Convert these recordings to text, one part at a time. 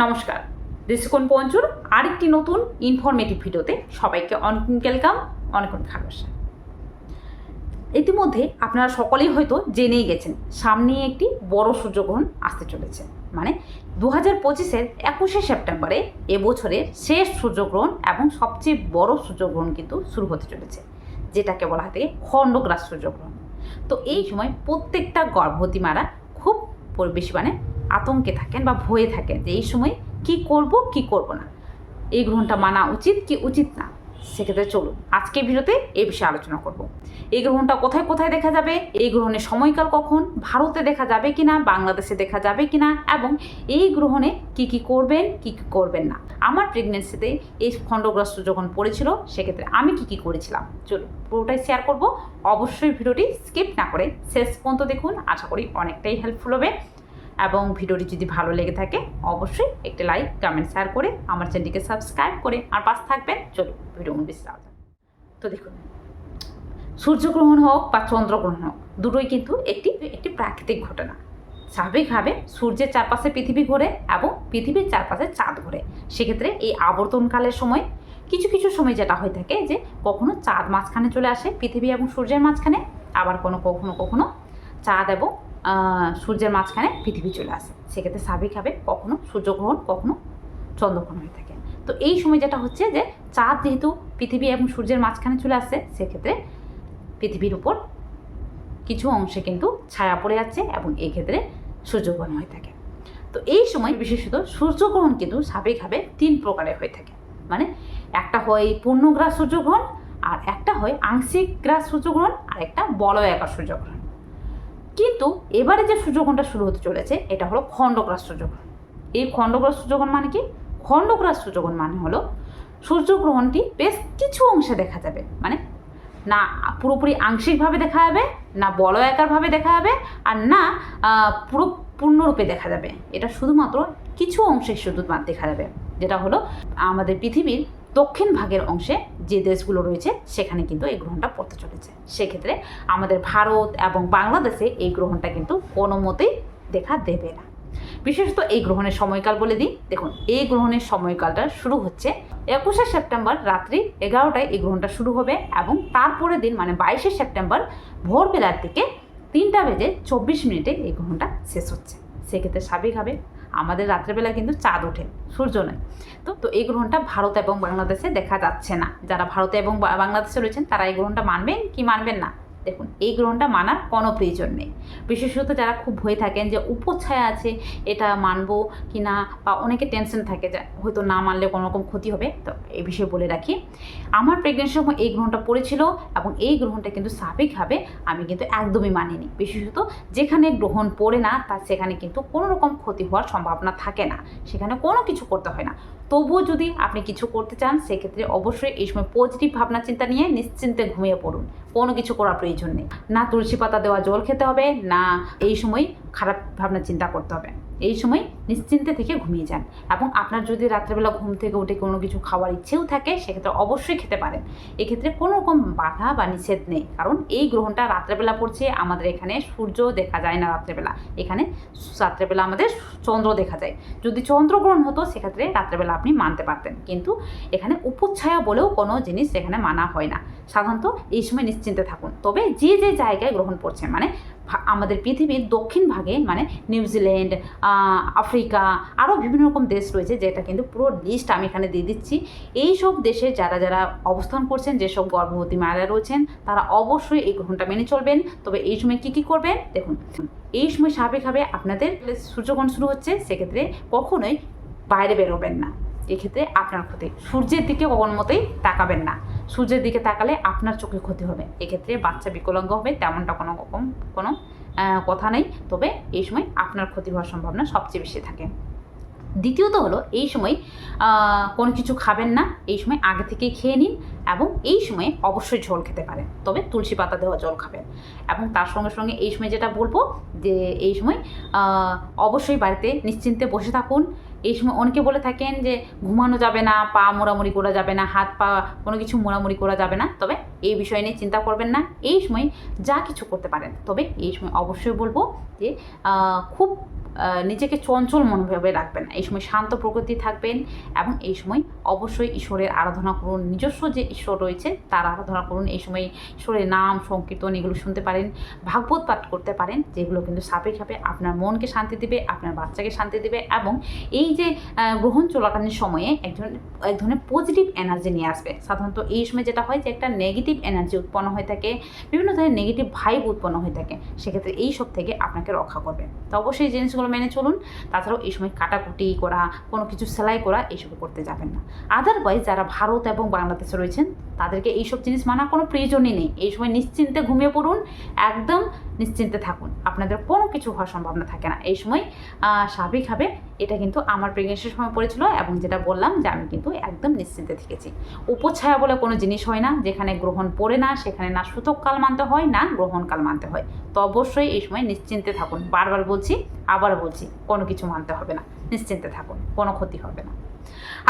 নমস্কার। দৃষ্টিকোণ পঞ্চুর আরেকটি নতুন ইনফরমেটিভ ভিডিওতে সবাইকে অনেক ওয়েলকাম অনেক অনেক ভালোবাসা। ইতিমধ্যে আপনারা সকলেই হয়তো জেনেই গেছেন, সামনে একটি বড় সূর্যগ্রহণ আসতে চলেছে। মানে দু হাজার পঁচিশের একুশে সেপ্টেম্বরে এবছরের শেষ সূর্যগ্রহণ এবং সবচেয়ে বড় সূর্যগ্রহণ কিন্তু শুরু হতে চলেছে, যেটাকে বলা হয় থেকে খণ্ডগ্রাস সূর্যগ্রহণ তো এই সময় প্রত্যেকটা গর্ভবতী মারা খুব বেশি মানে আতঙ্কে থাকেন বা ভয়ে থাকেন যে এই সময় কি করব কি করব না। এই গ্রহণটা মানা উচিত কি উচিত না, সেক্ষেত্রে চলুন আজকে ভিডিওতে এই বিষয়ে আলোচনা করব। এই গ্রহণটা কোথায় কোথায় দেখা যাবে, এই গ্রহণের সময়কাল কখন, ভারতে দেখা যাবে কিনা, বাংলাদেশে দেখা যাবে কিনা, এবং এই গ্রহণে কি কি করবেন, কি কি করবেন না। আমার প্রেগনেন্সিতে এই খণ্ডগ্রস্ত যখন পড়েছিল, সেক্ষেত্রে আমি কি কি করেছিলাম, চলুন পুরোটাই শেয়ার করব। অবশ্যই ভিডিওটি স্কিপ না করে শেষ পর্যন্ত দেখুন, আশা করি অনেকটাই হেল্পফুল হবে। এবং ভিডিওটি যদি ভালো লেগে থাকে, অবশ্যই একটি লাইক কমেন্ট শেয়ার করে আমার চ্যানেলটিকে সাবস্ক্রাইব করে আর পাশে থাকবেন। চলুন, ভিডিও বিস্তার তো দেখুন, সূর্যগ্রহণ হোক বা চন্দ্রগ্রহণ হোক, দুটোই কিন্তু একটি একটি প্রাকৃতিক ঘটনা। স্বাভাবিকভাবে সূর্যের চারপাশে পৃথিবী ঘোরে এবং পৃথিবীর চারপাশে চাঁদ ঘোরে। সেক্ষেত্রে এই আবর্তনকালের সময় কিছু কিছু সময় যেটা হয়ে থাকে যে কখনো চাঁদ মাঝখানে চলে আসে পৃথিবী এবং সূর্যের মাঝখানে, আবার কোনো কখনো কখনো চাঁদ এবং সূর্যের মাঝখানে পৃথিবী চলে আসে। সেক্ষেত্রে স্বাভাবিকভাবে কখনো সূর্যগ্রহণ, কখনো চন্দ্রগ্রহণ হয়ে থাকে। তো এই সময় যেটা হচ্ছে যে, চাঁদ যেহেতু পৃথিবী এবং সূর্যের মাঝখানে চলে আসছে সেক্ষেত্রে পৃথিবীর উপর কিছু অংশে কিন্তু ছায়া পড়ে যাচ্ছে এবং এই ক্ষেত্রে সূর্যগ্রহণ হয়ে থাকে। তো এই সময় বিশেষত সূর্যগ্রহণ কিন্তু স্বাভাবিকভাবে তিন প্রকারের হয়ে থাকে। মানে একটা হয় পূর্ণগ্রাস সূর্যগ্রহণ, আর একটা হয় আংশিক গ্রাস সূর্যগ্রহণ, আর একটা বলয়াকার সূর্যগ্রহণ। কিন্তু এবারে যে সূর্যগ্রহণটা শুরু হতে চলেছে, এটা হলো খণ্ডগ্রাস সূর্যগ্রহণ। এই খণ্ডগ্রাস সূর্যগ্রহণ মানে কি? খণ্ডগ্রাস সূর্যগ্রহণ মানে হলো সূর্যগ্রহণটি বেশ কিছু অংশে দেখা যাবে। মানে না পুরোপুরি আংশিকভাবে দেখা যাবে, না বলয়াকারভাবে দেখা যাবে, আর না পুরো পূর্ণরূপে দেখা যাবে। এটা শুধুমাত্র কিছু অংশে শুধুমাত্র দেখা যাবে, যেটা হলো আমাদের পৃথিবীর দক্ষিণ ভাগের অংশে যে দেশগুলো রয়েছে, সেখানে কিন্তু এই গ্রহণটা পড়তে চলেছে। সেক্ষেত্রে আমাদের ভারত এবং বাংলাদেশে এই গ্রহণটা কিন্তু কোনো মতেই দেখা দেবে না। বিশেষত এই গ্রহণের সময়কাল বলে দিই। দেখুন, এই গ্রহণের সময়কালটা শুরু হচ্ছে একুশে সেপ্টেম্বর রাত্রি এগারোটায় এই গ্রহণটা শুরু হবে এবং তারপরের দিন মানে বাইশে সেপ্টেম্বর ভোরবেলার দিকে তিনটা বেজে চব্বিশ মিনিটে এই গ্রহণটা শেষ হচ্ছে। সেক্ষেত্রে স্বাভাবিকভাবে আমাদের রাত্রেবেলা কিন্তু চাঁদ ওঠে, সূর্য নয়। তো তো এই গ্রহণটা ভারত এবং বাংলাদেশে দেখা যাচ্ছে না। যারা ভারতে এবং বাংলাদেশে রয়েছেন তারা এই গ্রহণটা মানবেন কি মানবেন না? দেখুন, এই গ্রহণটা মানার কোনো প্রয়োজন নেই। বিশেষত যারা খুব ভয় থাকেন যে উপচ্ছায়া আছে, এটা মানবো কি না বা অনেকে টেনশন থাকে যে হয়তো না মানলে কোনো রকম ক্ষতি হবে। তো এই বিষয়ে বলে রাখি, আমার প্রেগনেন্সির সময় এই গ্রহণটা পড়েছিল এবং এই গ্রহণটা কিন্তু স্বাভাবিকভাবে আমি কিন্তু একদমই মানিনি। বিশেষত যেখানে গ্রহণ পড়ে না তার সেখানে কিন্তু কোনো রকম ক্ষতি হওয়ার সম্ভাবনা থাকে না। সেখানে কোনো কিছু করতে হয় না। তবুও যদি আপনি কিছু করতে চান, সেক্ষেত্রে অবশ্যই এই সময় পজিটিভ ভাবনা চিন্তা নিয়ে নিশ্চিন্তে ঘুমিয়ে পড়ুন। কোনো কিছু করার প্রয়োজন নেই। না তুলসী পাতা দেওয়া জল খেতে হবে, না এই সময় খারাপ ভাবনা চিন্তা করতে হবে। এই সময় নিশ্চিন্তে থেকে ঘুমিয়ে যান এবং আপনার যদি রাত্রেবেলা ঘুম থেকে উঠে কোনো কিছু খাওয়ার ইচ্ছেও থাকে, সেক্ষেত্রে অবশ্যই খেতে পারেন। এক্ষেত্রে কোনো রকম বাধা বা নিষেধ নেই, কারণ এই গ্রহণটা রাত্রেবেলা পড়ছে, আমাদের এখানে সূর্য দেখা যায় না রাত্রেবেলা। এখানে রাত্রেবেলা আমাদের চন্দ্র দেখা যায়। যদি চন্দ্রগ্রহণ হতো, সেক্ষেত্রে রাত্রেবেলা আপনি মানতে পারতেন। কিন্তু এখানে উপচ্ছায়া বলেও কোনো জিনিস এখানে মানা হয় না। সাধারণত এই সময় নিশ্চিন্তে থাকুন। তবে যে যে জায়গায় গ্রহণ পড়ছে মানে আমাদের পৃথিবীর দক্ষিণ ভাগে মানে নিউজিল্যান্ড আফ্রিকা আরও বিভিন্ন রকম দেশ রয়েছে, যেটা কিন্তু পুরো লিস্ট আমি এখানে দিয়ে দিচ্ছি। এই সব দেশে যারা যারা অবস্থান করছেন, যেসব গর্ভবতী মায়েরা রয়েছেন, তারা অবশ্যই এই গ্রহণটা মেনে চলবেন। তবে এই সময় কী কী করবেন? দেখুন, এই সময় স্বাভাবিকভাবে আপনাদের সূর্যগ্রহণ শুরু হচ্ছে, সেক্ষেত্রে কখনোই বাইরে বেরোবেন না। এক্ষেত্রে আপনার ক্ষতি সূর্যের দিকে কখনো মতেই তাকাবেন না। সূর্যের দিকে তাকালে আপনার চোখে ক্ষতি হবে। এক্ষেত্রে বাচ্চা বিকলাঙ্গ হবে, তেমনটা কোনো রকম কোনো কথা নেই। তবে এই সময় আপনার ক্ষতি হওয়ার সম্ভাবনা সবচেয়ে বেশি থাকে। দ্বিতীয়ত হলো এই সময় কোনো কিছু খাবেন না, এই সময় আগে থেকেই খেয়ে নিন এবং এই সময়ে অবশ্যই ঝোল খেতে পারেন। তবে তুলসী পাতা দেওয়া জল খাবেন এবং তার সঙ্গে সঙ্গে এই সময় যেটা বলব যে, এই সময় অবশ্যই বাড়িতে নিশ্চিন্তে বসে থাকুন। এই সময় অনেকে বলে থাকেন যে ঘুমানো যাবে না, পা মোড়ামুড়ি করা যাবে না, হাত পা কোনো কিছু মোড়ামুড়ি করা যাবে না। তবে এই বিষয় নিয়ে চিন্তা করবেন না। এই সময় যা কিছু করতে পারেন। তবে এই সময় অবশ্যই বলব যে খুব নিজেকে চঞ্চল মনোভাবে রাখবেন এই সময় শান্ত প্রকৃতি থাকবেন এবং এই সময় অবশ্যই ঈশ্বরের আরাধনা করুন। নিজস্ব যে ঈশ্বর রয়েছে, তার আরাধনা করুন। এই সময় ঈশ্বরের নাম, সংকীর্তন এগুলো শুনতে পারেন, ভাগবত পাঠ করতে পারেন, যেগুলো কিন্তু সাপেক্ষাপে আপনার মনকে শান্তি দিবে, আপনার বাচ্চাকে শান্তি দিবে এবং এই যে গ্রহণ চলাকালীন সময়ে একজন, এক ধরনের পজিটিভ এনার্জি নিয়ে আসবে। সাধারণত এই সময় যেটা হয় যে, একটা নেগেটিভ এনার্জি উৎপন্ন হয়ে থাকে, বিভিন্ন ধরনের নেগেটিভ ভাইব উৎপন্ন হয়ে থাকে। সেক্ষেত্রে এই সব থেকে আপনাকে রক্ষা করবে। তো অবশ্যই এই জিনিসগুলো মেনে চলুন। তাছাড়াও এই সময় কাটাকুটি করা, কোনো কিছু সেলাই করা এইসব করতে যাবেন না। আদারওয়াইজ যারা ভারত এবং বাংলাদেশে রয়েছেন, তাদেরকে এইসব জিনিস মানা কোনো প্রয়োজনই নেই। এই সময় নিশ্চিন্তে ঘুমিয়ে পড়ুন, একদম নিশ্চিন্তে থাকুন। আপনাদের কোনো কিছু হওয়ার সম্ভাবনা থাকে না। এই সময় স্বাভাবিকভাবে এটা কিন্তু আমার প্রেগনেন্সির সময় পড়েছিল এবং যেটা বললাম যে আমি কিন্তু একদম নিশ্চিন্তে থেকেছি। উপছায়া বলে কোনো জিনিস হয় না, যেখানে গ্রহণ পড়ে না, সেখানে না সূতক কাল মানতে হয়, না গ্রহণ কাল মানতে হয়। তো অবশ্যই এই সময় নিশ্চিন্তে থাকুন। বারবার বলছি, আবার বলছি, কোনো কিছু মানতে হবে না। নিশ্চিন্তে থাকুন, কোনো ক্ষতি হবে না।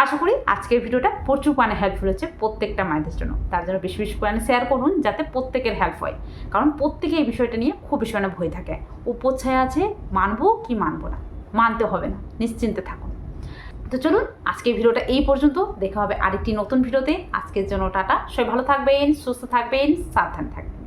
আশা করি আজকের ভিডিওটা প্রচুর মানে হেল্পফুল হচ্ছে প্রত্যেকটা মায়েদের জন্য। তার জন্য বেশি বেশি পরিমাণে শেয়ার করুন যাতে প্রত্যেকের হেল্প হয়। কারণ প্রত্যেকে এই বিষয়টা নিয়ে খুব বেশি মানে ভয় থাকে। উপচ্ছায়া আছে, মানবো কি মানবো না? মানতে হবে না, নিশ্চিন্তে থাকুন তো চলুন, আজকের ভিডিওটা এই পর্যন্ত। দেখা হবে আরেকটি নতুন ভিডিওতে। আজকের জন্য টাটা। সবাই ভালো থাকবেন, সুস্থ থাকবেন, সাবধান থাকবেন।